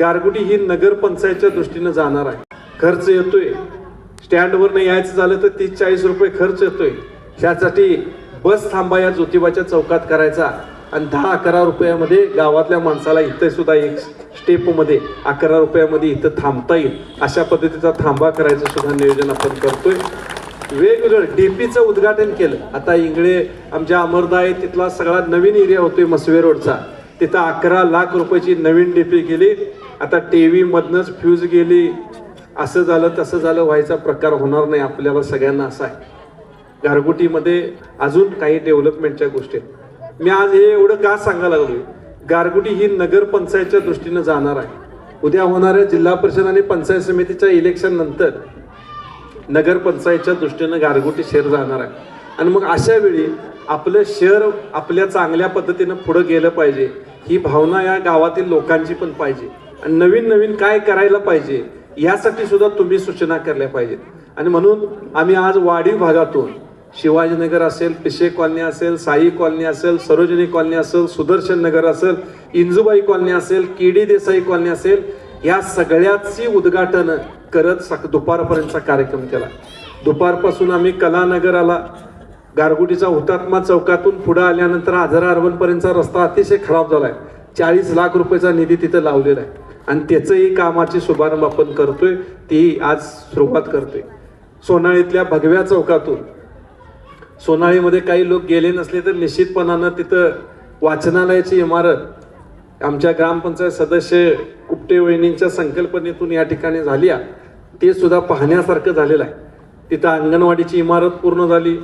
गारगुटी ही नगरपंचायतच्या दृष्टीनं जाणार आहे. खर्च येतोय. स्टँडवर नाही यायचं झालं तर तीस चाळीस रुपये खर्च येतोय. ह्यासाठी बस थांबा या ज्योतिबाच्या चौकात करायचा. आणि दहा अकरा रुपयामध्ये गावातल्या माणसाला इथं सुद्धा एक स्टेपमध्ये अकरा रुपयामध्ये इथं थांबता येईल. अशा पद्धतीचा थांबा करायचं सुद्धा नियोजन आपण करतोय. वेगवेगळं डी पीचं उद्घाटन केलं. आता इंगळे आमच्या अमरदा आहे तिथला सगळा नवीन एरिया होतोय मसवे रोडचा. तिथं अकरा लाख रुपयाची नवीन डी पी गेली. आता टी व्हीमधनंच फ्यूज गेली असं झालं तसं झालं व्हायचा प्रकार होणार नाही आपल्याला सगळ्यांना असा आहे. गारगुटीमध्ये अजून काही डेव्हलपमेंटच्या गोष्टी आहेत. मी आज हे एवढं का सांगायला लागलो गारगुटी ही नगरपंचायतच्या दृष्टीनं जाणार आहे. उद्या होणाऱ्या जिल्हा परिषद आणि पंचायत समितीच्या इलेक्शन नंतर नगरपंचायतच्या दृष्टीनं गारगोटी शहर जाणार आहे. आणि मग अशा वेळी आपलं शहर आपल्या चांगल्या पद्धतीनं पुढं गेलं पाहिजे. ही भावना या गावातील लोकांची पण पाहिजे. नवीन नवीन काय करायला पाहिजे यासाठी सुद्धा तुम्ही सूचना केल्या पाहिजेत. आणि म्हणून आम्ही आज वाढीव भागातून शिवाजीनगर असेल पिशे कॉलनी असेल साई कॉलनी असेल सरोजिनी कॉलनी असेल सुदर्शन नगर असेल इंजुबाई कॉलनी असेल केडी देसाई कॉलनी असेल या सगळ्याची उद्घाटन करत सक दुपारपर्यंतचा कार्यक्रम केला. दुपारपासून आम्ही कलानगराला गारगुटीचा हुतात्मा चौकातून पुढे आल्यानंतर आझरा अर्बनपर्यंतचा रस्ता अतिशय खराब झाला आहे चाळीस लाख रुपयाचा निधी तिथं लावलेला आहे. आणि त्याचंही कामाची शुभारंभ आपण करतोय ती आज सुरुवात करतोय. सोनाळीतल्या भगव्या चौकातून. सोनाळीमध्ये काही लोक गेले नसले तर निश्चितपणानं तिथं वाचनालयाची इमारत आमच्या ग्रामपंचायत सदस्य कुपटे वहिनींच्या संकल्पनेतून या ठिकाणी झाली आहे. ते सुद्धा पाहण्यासारखं झालेलं आहे. तिथं अंगणवाडीची इमारत पूर्ण झाली.